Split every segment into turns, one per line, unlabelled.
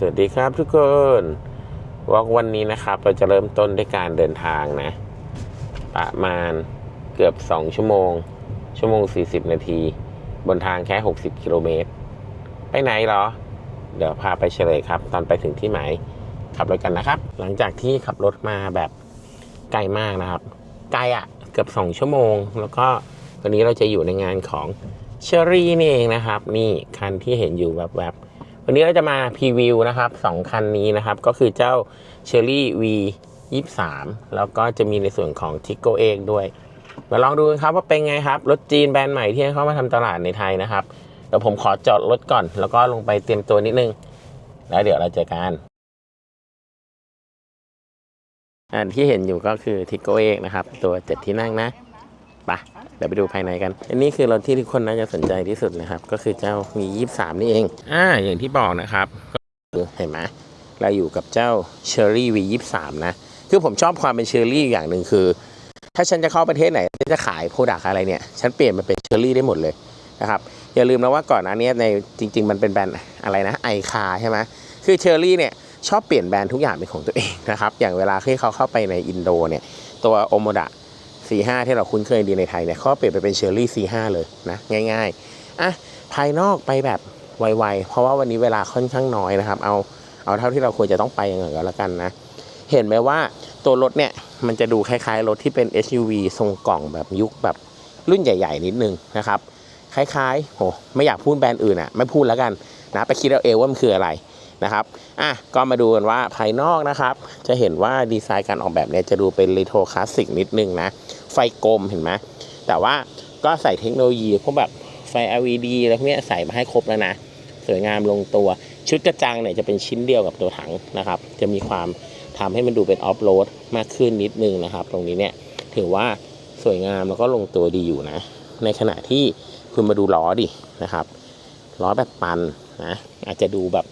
สวัสดีครับทุกคนวอล์กวันนี้นะครับ เราจะเริ่มต้นด้วยการเดินทางนะ ประมาณเกือบ 2 ชั่วโมง ชั่วโมง 40 นาที บนทางแค่ 60 กิโลเมตร ไปไหนเหรอ เดี๋ยวพาไปเฉลยครับ ตอนไปถึงที่หมายขับรถกันนะครับ หลังจากที่ขับรถมาแบบไกลมากนะครับ ไกลอะ่ะเกือบ 2 ชั่วโมง แล้วก็วันนี้เราจะอยู่ในงานของเชอรี่นี่เองนะครับ นี่คันที่เห็นอยู่แบบแบบๆ วันนี้เราจะมาพรีวิวนะครับสองคันนี้นะครับ ก็คือเจ้า Cherry V 23 แล้วก็จะมีในส่วนของ t i g o เองด้วย มาลองดูกันครับว่าเป็นไงครับ รถจีนแบรนด์ใหม่ที่เข้ามาทำตลาดในไทยนะครับเดี๋ยวผมขอจอดรถก่อน แล้วก็ลงไปเตรียมตัวนิดนึง แล้วเดี๋ยวเราเจอกันอันที่เห็นอยู่ก็คือ t i g o เองนะครับ ตัวเจ็ดที่นั่งนะ ปะเดี๋ยวไปดูภายในกัน อันนี้คือรถที่ทุกคนน่าจะสนใจที่สุดนะครับ ก็คือเจ้ามี23นี่เอง อ่า อย่างที่บอกนะครับเห็นไหมเราอยู่กับเจ้า Cherry V 23นะ คือผมชอบความเป็นเชอร์รี่อย่างหนึ่งคือ ถ้าฉันจะเข้าประเทศไหนจะขายโปรดักอะไรเนี่ย ฉันเปลี่ยนมาเป็นเชอร์รี่ได้หมดเลยนะครับ อย่าลืมนะว่าก่อนหน้านี้ในจริง ๆ มันเป็นแบรนด์อะไรนะไอคาใช่ไหมคือเชอร์รี่เนี่ยชอบเปลี่ยนแบรนด์ทุกอย่างเป็นของตัวเองนะครับ อย่างเวลาที่เขาเข้าไปในอินโดเนี่ย ตัวโอโมดะ C5 ที่เราคุ้นเคยดีในไทยเนี่ยเขาเปลี่ยนไปเป็นเชอร์รี่ C5 เลยนะง่ายๆอะภายนอกไปแบบไวๆ เพราะว่าวันนี้เวลาค่อนข้างน้อยนะครับ เอาเอาเท่าที่เราควรจะต้องไปอย่างไรก็แล้วกันนะ เห็นไหมว่าตัวรถเนี่ยมันจะดูคล้ายๆ รถที่เป็น SUV ทรงกล่องแบบยุคแบบรุ่นใหญ่ ๆ นิดนึงนะครับ คล้ายๆโหไม่อยากพูดแบรนด์อื่นอะไม่พูดแล้วกันนะไปคิดเอาเองว่ามันคืออะไร นะครับอะก็มาดูกันว่าภายนอกนะครับ จะเห็นว่าดีไซน์การออกแบบเนี่ยจะดูเป็น r ีโทรคลาสสิกนิดนึงนะ ไฟกลมเห็นไหมแต่ว่าก็ใส่เทคโนโลยีพวกแบบไฟ LED อะไรพวกนี้ใส่มาให้ครบแล้วนะ สวยงามลงตัวชุดกระจังเนี่ยจะเป็นชิ้นเดียวกับตัวถังนะครับ จะมีความทำให้มันดูเป็นออฟโรดมากขึ้นนิดนึงนะครับ ตรงนี้เนี่ยถือว่าสวยงามแล้วก็ลงตัวดีอยู่นะ ในขณะที่คุณมาดูล้อดินะครับล้อแบบปันนะอาจจะดูแบบ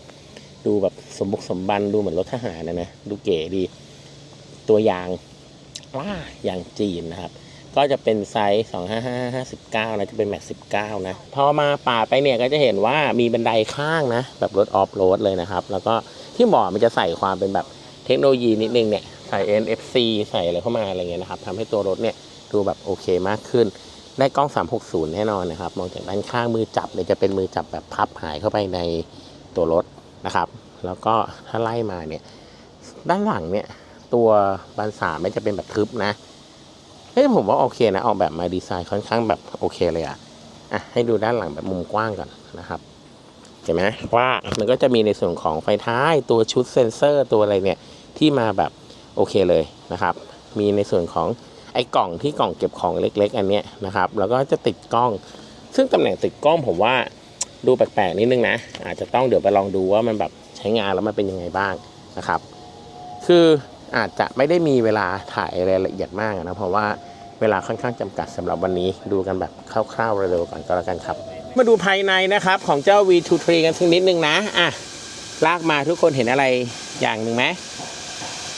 ดูแบบสมบุกสมบันดูเหมือนรถทหารนะนะดูเก๋ดีตัวยางว้ายางจีนนะครับ ก็จะเป็นไซส์ 255 59 นะ จะเป็นแม็ก19 นะ พอมาป่าไปเนี่ยก็จะเห็นว่ามีบันไดข้างนะ แบบรถออฟโรดเลยนะครับ แล้วก็ที่หมอมันจะใส่ความเป็นแบบเทคโนโลยีนิดนึงเนี่ย ใส่ NFC ใส่อะไรเข้ามาอะไรเงี้ยนะครับทำให้ตัวรถเนี่ยดูแบบโอเคมากขึ้น ได้กล้อง 360 แน่นอนนะครับ มองจากด้านข้างมือจับเนี่ยจะเป็นมือจับแบบพับหายเข้าไปในตัวรถ นะครับ แล้วก็ถ้าไล่มาเนี่ยด้านหลังเนี่ยตัวบันสามไม่จะเป็นแบบทึบนะเฮ้ยผมว่าโอเคนะออกแบบมาดีไซน์ค่อนข้างแบบโอเคเลยอะอะให้ดูด้านหลังแบบมุมกว้างก่อนนะครับเห็นไหมว่ามันก็จะมีในส่วนของไฟท้ายตัวชุดเซ็นเซอร์ตัวอะไรเนี่ยที่มาแบบโอเคเลยนะครับ มีในส่วนของไอ้กล่องที่กล่องเก็บของเล็ก ๆ อันเนี้ยนะครับ แล้วก็จะติดกล้อง ซึ่งตำแหน่งติดกล้องผมว่า ดูแปลกๆนิดนึงนะ อาจจะต้องเดี๋ยวไปลองดูว่ามันแบบใช้งานแล้วมันเป็นยังไงบ้างนะครับ คืออาจจะไม่ได้มีเวลาถ่ายรายละเอียดมากนะเพราะว่าเวลาค่อนข้างจำกัดสำหรับวันนี้ดูกันแบบคร่าวๆเร็วๆก่อนก็แล้วกันครับ มาดูภายในนะครับของเจ้า V23 กันสักนิดนึงนะอะลากมาทุกคนเห็นอะไรอย่างหนึ่งไหม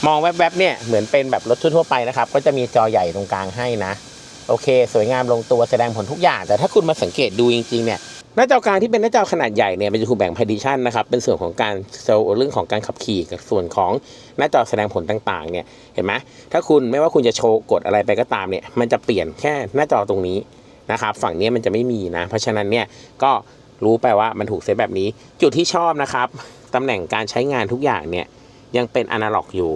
มองแวบๆเนี่ยเหมือนเป็นแบบรถทั่วๆไปนะครับ ก็จะมีจอใหญ่ตรงกลางให้นะ โอเค สวยงามลงตัวแสดงผลทุกอย่าง แต่ถ้าคุณมาสังเกตดูจริงๆเนี่ย หน้าจอกลางที่เป็นหน้าจอขนาดใหญ่เนี่ยมันจะถูกแบ่งพาร์ติชันนะครับเป็นส่วนของการโชว์เรื่องของการขับขี่กับส่วนของหน้าจอแสดงผลต่างๆเนี่ยเห็นไหมถ้าคุณไม่ว่าคุณจะโชว์กดอะไรไปก็ตามเนี่ยมันจะเปลี่ยนแค่หน้าจอตรงนี้นะครับฝั่งนี้มันจะไม่มีนะ เพราะฉะนั้นเนี่ยก็รู้ไปว่ามันถูกเซตแบบนี้ จุดที่ชอบนะครับตำแหน่งการใช้งานทุกอย่างเนี่ยยังเป็นอนาล็อกอยู่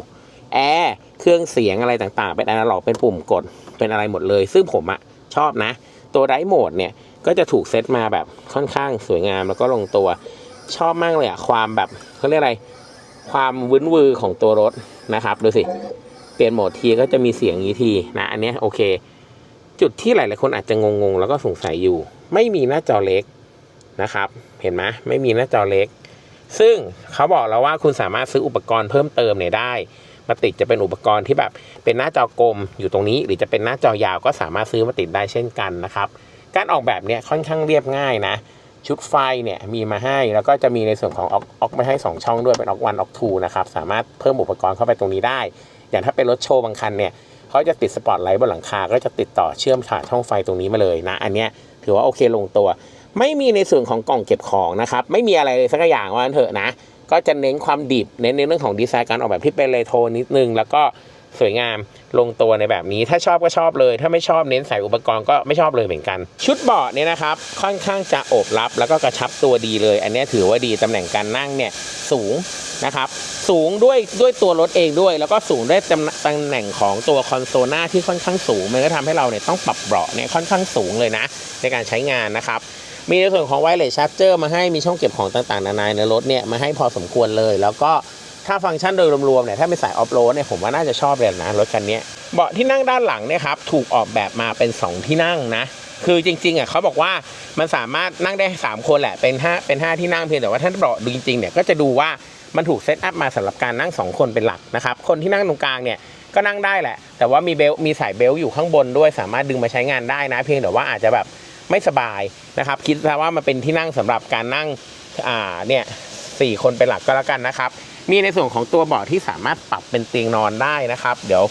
แอร์เครื่องเสียงอะไรต่างๆ เป็นอนาล็อกเป็นปุ่มกดเป็นอะไรหมดเลย ซึ่งผมอะชอบนะ ตัวไดโหมดเนี่ย ก็จะถูกเซตมาแบบค่อนข้างสวยงามแล้วก็ลงตัวชอบมากเลยอะความแบบเขาเรียกอะไร ความวื้นวือของตัวรถนะครับดูสิ เปลี่ยนโหมดทีก็จะมีเสียงนี้ทีนะ อันนี้โอเค จุดที่หลายๆคนอาจจะงงๆ แล้วก็สงสัยอยู่ ไม่มีหน้าจอเล็กนะครับ เห็นไหมไม่มีหน้าจอเล็ก ซึ่งเขาบอกแล้วว่าคุณสามารถซื้ออุปกรณ์เพิ่มเติมเนี่ยได้มาติดจะเป็นอุปกรณ์ที่แบบเป็นหน้าจอกลมอยู่ตรงนี้ หรือจะเป็นหน้าจอยาวก็สามารถซื้อมาติดได้เช่นกันนะครับ การออกแบบเนี่ยค่อนข้างเรียบง่ายนะ ชุดไฟเนี่ยมีมาให้แล้วก็จะมีในส่วนของออกออกมาให้ 2 ช่องด้วยเป็นออกวันออกทูนะครับสามารถเพิ่มอุปกรณ์เข้าไปตรงนี้ได้ อย่างถ้าเป็นรถโชว์บางคันเนี่ยเขาจะติดสปอตไลท์บนหลังคา ก็จะติดต่อเชื่อมผ่านช่องไฟตรงนี้มาเลยนะ อันเนี้ยถือว่าโอเคลงตัว ไม่มีในส่วนของกล่องเก็บของนะครับไม่มีอะไรเลยสักอย่างว่างั้นเถอะนะ ก็จะเน้นความดิบเน้นในเรื่องของดีไซน์การออกแบบที่เป็นเรโทรนิดนึงแล้วก็ สวยงามลงตัวในแบบนี้ ถ้าชอบก็ชอบเลย ถ้าไม่ชอบเน้นใส่อุปกรณ์ก็ไม่ชอบเลยเหมือนกัน ชุดเบาะเนี่ยนะครับ ค่อนข้างจะโอบรับแล้วก็กระชับตัวดีเลย อันนี้ถือว่าดีตำแหน่งการนั่งเนี่ยสูงนะครับสูงด้วยด้วยตัวรถเองด้วย แล้วก็สูงด้วยตำตำแหน่งของตัวคอนโซลหน้าที่ค่อนข้างสูงมันก็ทำให้เราเนี่ยต้องปรับเบาะเนี่ยค่อนข้างสูงเลยนะ ในการใช้งานนะครับมีในส่วนของไวเลสชาร์เจอร์มาให้มีช่องเก็บของต่างๆ นานาในรถเนี่ยมาให้พอสมควรเลย แล้วก็ ถ้าฟังก์ชันโดยรวมๆเนี่ยถ้าเป็นสายออฟโรดเนี่ยผมว่าน่าจะชอบเลยนะรถคันนี้เบาะที่นั่งด้านหลังเนี่ยครับถูกออกแบบมาเป็น 2 ที่นั่งนะคือจริงๆอะเขาบอกว่ามันสามารถนั่งได้ 3 คนแหละเป็น5เป็น 5 ที่นั่งเพียงแต่ว่าถ้านเบาะดูจริงๆเนี่ยก็จะดูว่ามันถูกเซตอัพมาสำหรับการนั่ง 2 คนเป็นหลักนะครับคนที่นั่งตรงกลางเนี่ยก็นั่งได้แหละ แต่ว่ามีเบลมีสายเบลต์อยู่ข้างบนด้วยสามารถดึงมาใช้งานได้นะ เพียงแต่ว่าอาจจะแบบไม่สบายนะครับ คิดซะว่ามันเป็นที่นั่งสำหรับการนั่งอ่าเนี่ยสี่คนเป็นหลักก็แล้วกันนะครับ มีในส่วนของตัวเบาะที่สามารถปรับเป็นเตียงนอนได้นะครับ เดี๋ยว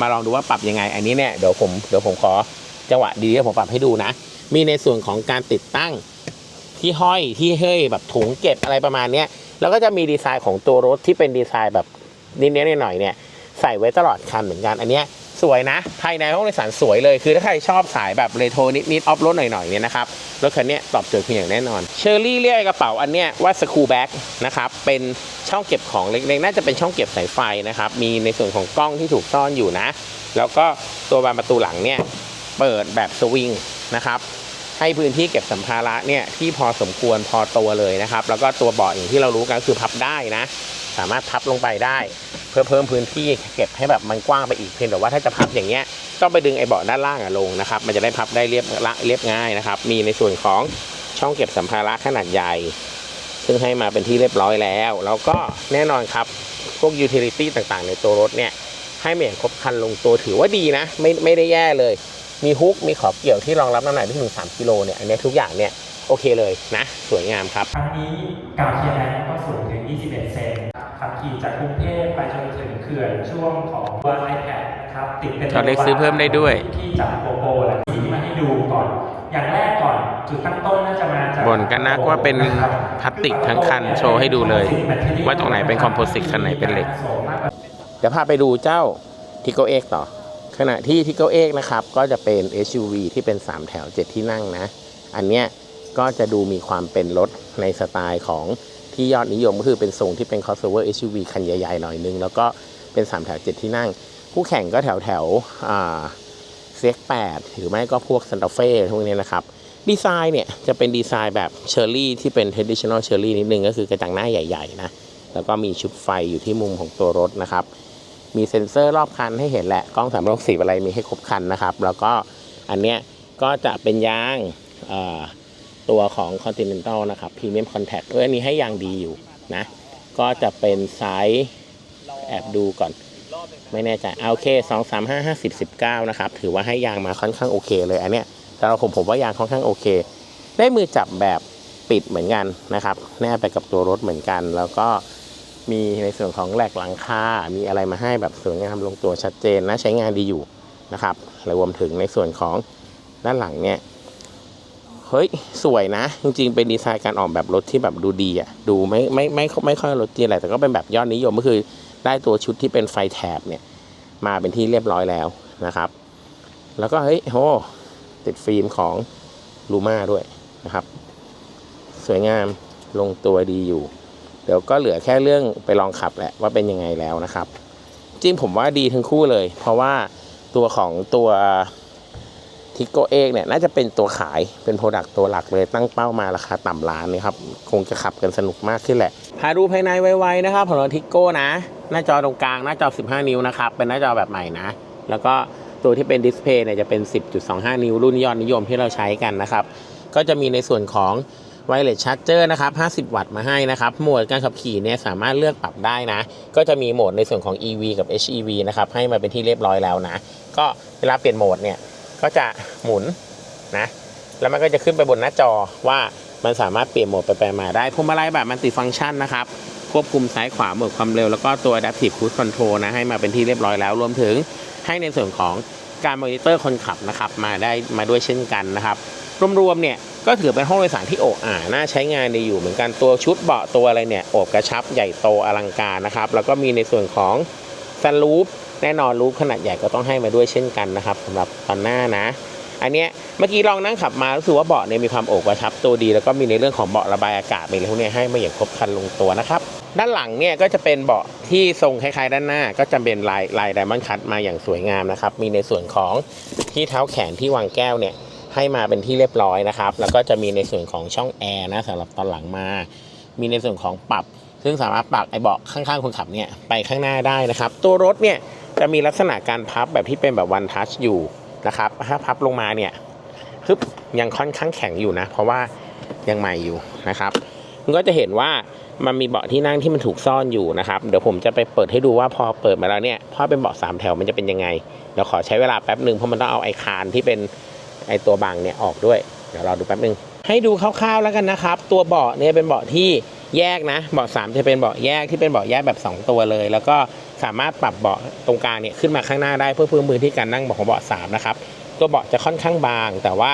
มาลองดูว่าปรับยังไง อันนี้เนี่ยเดี๋ยวผมเดี๋ยวผมขอจังหวะดีๆผมปรับให้ดูนะ มีในส่วนของการติดตั้งที่ห้อยที่เฮ้ยแบบถุงเก็บอะไรประมาณเนี้ยแล้วก็จะมีดีไซน์ของตัวรถที่เป็นดีไซน์แบบนิดๆหน่อยๆเนี่ยใส่ไว้ตลอดคันเหมือนกันอันเนี้ย สวยนะ ภายในห้องโดยสารสวยเลย คือถ้าใครชอบสายแบบเรโทรนิดๆออฟโรดหน่อยๆเนี่ยนะครับ รถคันนี้ตอบโจทย์คุณอย่างแน่นอน เชอร์รี่เรียกกระเป๋าอันเนี้ยว่าสคูแบ็กนะครับ เป็นช่องเก็บของเล็กๆ น่าจะเป็นช่องเก็บสายไฟนะครับ มีในส่วนของกล้องที่ถูกซ่อนอยู่นะ แล้วก็ตัวบานประตูหลังเนี่ยเปิดแบบสวิงนะครับให้พื้นที่เก็บสัมภาระเนี่ยที่พอสมควรพอตัวเลยนะครับ แล้วก็ตัวเบาะอย่างที่เรารู้กันคือพับได้นะ สามารถพับลงไปได้ เพื่อเพิ่มพื้นที่เก็บให้แบบมันกว้างไปอีกเพียงแต่ว่าถ้าจะพับอย่างเงี้ยต้องไปดึงไอ้เบาะด้านล่างอะลงนะครับ มันจะได้พับได้เรียบละเรียบง่ายนะครับ มีในส่วนของช่องเก็บสัมภาระขนาดใหญ่ ซึ่งให้มาเป็นที่เรียบร้อยแล้ว แล้วก็แน่นอนครับพวกยูทิลิตี้ต่างๆ ในตัวรถเนี่ยให้มาอย่งครบคันลงตัวถือว่าดีนะ ไม่ไม่ได้แย่เลย มีฮุกมีขอบเกี่ยวที่รองรับน้ำหนักได้ถึง3กิโลเนี่ยอันนี้ทุกอย่างเนี่ยโอเคเลยนะ สวยงามครับ
ครั้งนี้กาวเทียร์แลนด์ก็สูงถึง 21 เซน ขับขี่จากกรุงเทพไปจนถึงเขื่อนช่วงของตัว iPad นะครับติดเป็น
จอดเล็กซื้อเพิ่มได้ด้วย
ที่จากโปโปและสีที่มาให้ดูก่อน อย่างแรกก่อนจุดตั้งต้นน่าจะมาจาก
บ่นกันนักว่าเป็นพลาสติกทั้งคันโชว์ให้ดูเลย ว่าตรงไหนเป็นคอมโพสิตคันไหนเป็นเหล็ก เดี๋ยวพาไปดูเจ้า t i โกเอ็กต่อ ขณะที่ t i โกเอ็กนะครับ ก็จะเป็น SUV ที่เป็น 3 แถว 7 ที่นั่งนะ อันเนี้ยก็จะดูมีความเป็นรถในสไตล์ของ ที่ยอดนิยมก็คือเป็นทรงที่เป็น crossover SUV คันใหญ่ๆหน่อยนึง แล้วก็เป็น 3 แถว 7 ที่นั่ง คู่แข่งก็แถวแถวๆอ่า CX8 หรือไม่ก็พวก Santa Fe พวกนี้นะครับ ดีไซน์เนี่ยจะเป็นดีไซน์แบบเชอร์รี่ที่เป็น traditional เชอร์รี่นิดนึงก็คือกระจังหน้าใหญ่ๆนะแล้วก็มีชุดไฟอยู่ที่มุมของตัวรถนะครับ มีเซ็นเซอร์รอบคันให้เห็นแหละ กล้อง3 6 0อสีอะไรมีให้ครบคันนะครับ แล้วก็อันเนี้ยก็จะเป็นยางอ่อ ตัวของ Continental นะครับ Premium Contact เอออันนี้ให้ยางดีอยู่นะ ก็จะเป็นไซส์แอบดูก่อน ไม่แน่ใจเอาโอเคสองสามห้าห้าสิบสิบเก้านะครับ ถือว่าให้ยางมาค่อนข้างโอเคเลยอันเนี้ยสำหรับผมผมว่ายางค่อนข้างโอเค ได้มือจับแบบปิดเหมือนกันนะครับ แนบไปกับตัวรถเหมือนกัน แล้วก็มีในส่วนของแหลกหลังคา มีอะไรมาให้แบบสวยงามลงตัวชัดเจนนะใช้งานดีอยู่นะครับและรวมถึงในส่วนของด้านหลังเนี่ย เฮ้ย สวยนะ จริงๆ เป็นดีไซน์การออกแบบรถที่แบบดูดีอะ ดูไม่ไม่ไม่ไม่ค่อยรถจีนอะไรแต่ก็เป็นแบบยอดนิยมก็คือได้ตัวชุดที่เป็นไฟแถบเนี่ยมาเป็นที่เรียบร้อยแล้วนะครับ แล้วก็เฮ้ยโหติดฟิล์มของลูมาด้วยนะครับ สวยงามลงตัวดีอยู่ เดี๋ยวก็เหลือแค่เรื่องไปลองขับแหละว่าเป็นยังไงแล้วนะครับ จริงผมว่าดีทั้งคู่เลย เพราะว่าตัวของตัว ทิโกเองเนี่ยน่าจะเป็นตัวขายเป็นโปรดักต์ตัวหลักเลยตั้งเป้ามาราคาต่ำล้านนี่ครับ คงจะขับกันสนุกมากขึ้นแหละพาดูภายในไวๆนะครับของรถทิโก้นะ หน้าจอตรงกลางหน้าจอ 15 นิ้วนะครับ เป็นหน้าจอแบบใหม่นะ แล้วก็ตัวที่เป็นดิสเพย์เนี่ยจะเป็น 10.25 นิ้ว รุ่นยอดนิยมที่เราใช้กันนะครับ ก็จะมีในส่วนของไวเลสชาร์จเจอร์นะครับ 50 วัตต์มาให้นะครับ โหมดการขับขี่เนี่ยสามารถเลือกปรับได้นะ ก็จะมีโหมดในส่วนของ EV กับ HEV นะครับ ให้มาเป็นที่เรียบร้อยแล้วนะ ก็เวลาเปลี่ยนโหมดเนี่ย ก็จะหมุนนะแล้วมันก็จะขึ้นไปบนหน้าจอว่ามันสามารถเปลี่ยนโหมดไปไปมาได้พวงมาลัยแบบมันติฟังก์ชันนะครับ ควบคุมซ้ายขวาโหมดความเร็ว แล้วก็ตัว Adaptive Cruise Control นะให้มาเป็นที่เรียบร้อยแล้วรวมถึงให้ในส่วนของการมอนิเตอร์คนขับนะครับมาได้มาด้วยเช่นกันนะครับ รวมๆเนี่ยก็ถือเป็นห้องโดยสารที่โอ่อ่าน่าใช้งานดีอยู่เหมือนกันตัวชุดเบาะตัวอะไรเนี่ยโอบกระชับใหญ่โตอลังการนะครับ แล้วก็มีในส่วนของซันรูฟ แน่นอนรูฟขนาดใหญ่ก็ต้องให้มาด้วยเช่นกันนะครับสำหรับตอนหน้านะ อันเนี้ยเมื่อกี้ลองนั่งขับมารู้สึกว่าเบาะเนี่ยมีความโอบกระชับตัวดี แล้วก็มีในเรื่องของเบาะระบายอากาศมีอะไรพวกนี้ให้มาอย่างครบครันลงตัวนะครับด้านหลังเนี่ยก็จะเป็นเบาะที่ทรงคล้ายๆ ด้านหน้า ก็จะเป็นลายลายไดมอนด์คัตมาอย่างสวยงามนะครับมีในส่วนของที่เท้าแขนที่วางแก้วเนี่ยให้มาเป็นที่เรียบร้อยนะครับ แล้วก็จะมีในส่วนของช่องแอร์นะสำหรับตอนหลังมา มีในส่วนของปรับ ซึ่งสามารถปรับไอเบาะข้างๆคนขับเนี่ยไปข้างหน้าได้นะครับ ตัวรถเนี่ย จะมีลักษณะการพับแบบที่เป็นแบบวันทัชอยู่นะครับถ้าพับลงมาเนี่ยฮึบยังค่อนข้างแข็งอยู่นะ เพราะว่ายังใหม่อยู่นะครับคุณก็จะเห็นว่ามันมีเบาะที่นั่งที่มันถูกซ่อนอยู่นะครับเดี๋ยวผมจะไปเปิดให้ดูว่าพอเปิดมาแล้วเนี่ยพอเป็นเบาะสามแถวมันจะเป็นยังไงเดี๋ยวขอใช้เวลาแป๊บหนึ่งเพราะมันต้องเอาไอคานที่เป็นไอตัวบังเนี่ยออกด้วยเดี๋ยวรอดูแป๊บหนึ่งให้ดูคร่าวๆแล้วกันนะครับ ตัวเบาะเนี่ยเป็นเบาะที่แยกนะเบาะสามจะเป็นเบาะแยกที่เป็นเบาะแยกแบบ 2 ตัวเลย แล้วก็ สามารถปรับเบาะตรงกลางเนี่ยขึ้นมาข้างหน้าได้เพื่อเพิ่มพื้นที่การนั่งของเบาะสามนะครับตัวเบาะจะค่อนข้างบาง แต่ว่า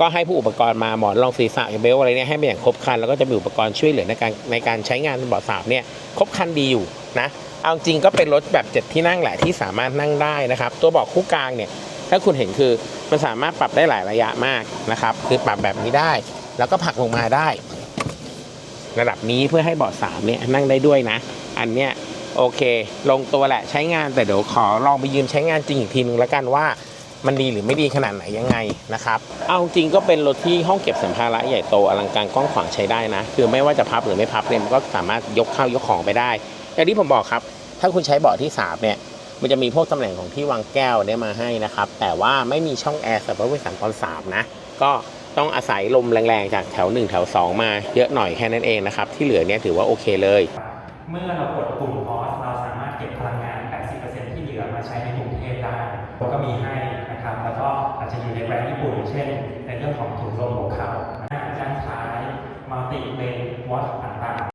ก็ให้ผู้อุปกรณ์มาหมอนรองศีรษะเบลต์อะไรเนี่ยให้มาอย่างครบคัน แล้วก็จะมีอุปกรณ์ช่วยเหลือในการในการใช้งานเบาะสามเนี่ยครบคันดีอยู่นะเอาจริงก็เป็นรถแบบเจ็ดที่นั่งแหละที่สามารถนั่งได้นะครับ ตัวเบาะคู่กลางเนี่ยถ้าคุณเห็นคือมันสามารถปรับได้หลายระยะมากนะครับ คือปรับแบบนี้ได้ แล้วก็ผลักลงมาได้ ระดับนี้เพื่อให้เบาะสามเนี่ยนั่งได้ด้วยนะ อันเนี้ย โอเค ลงตัวแหละใช้งานแต่เดี๋ยวขอลองไปยืมใช้งานจริงอีกทีนึงแล้วกันว่ามันดีหรือไม่ดีขนาดไหนยังไงนะครับ เอาจริงก็เป็นรถที่ห้องเก็บสัมภาระใหญ่โตอลังการกว้างขวางใช้ได้นะ คือไม่ว่าจะพับหรือไม่พับเนี่ยมันก็สามารถยกเข้ายกของไปได้อย่างที่ผมบอกครับ ถ้าคุณใช้เบาะที่สามเนี่ยมันจะมีพวกตำแหน่งของที่วางแก้วเนี่ยมาให้นะครับ แต่ว่าไม่มีช่องแอร์สำหรับผู้โดยสารตอนสามนะก็ต้องอาศัยลมแรงๆจากแถว 1 แถว 2 มาเยอะหน่อยแค่นั้นเองนะครับ ที่เหลือเนี่ยถือว่าโอเคเลย
เมื่อเรากดปุ่ม ก็มีให้